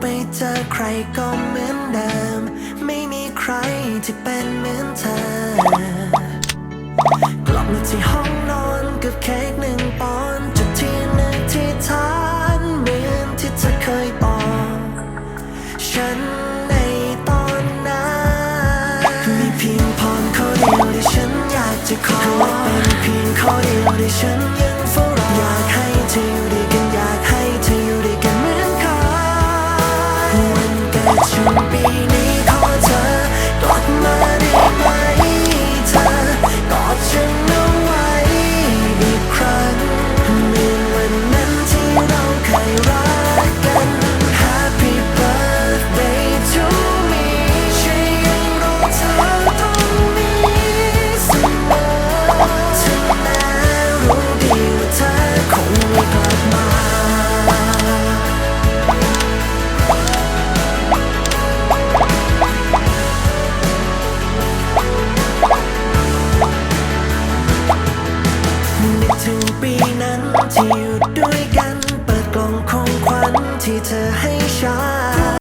ไปเจอใครก็เหมือนเดิม ไม่มีใครที่เป็นเหมือนเธอกลับมาที่ห้องนอนกับเค้กหนึ่งปอนจุดที่นึกที่ฐานเหมือนที่เธอเคยบอกฉันในตอนนั้นมีเพียงพรข้อเดียวที่ฉันอยากจะขอเป็นเพียงข้อเดียวที่ฉันอยาก วัน ที่อยู่ด้วยกัน เปิดกล่องของขวัญที่เธอให้ฉัน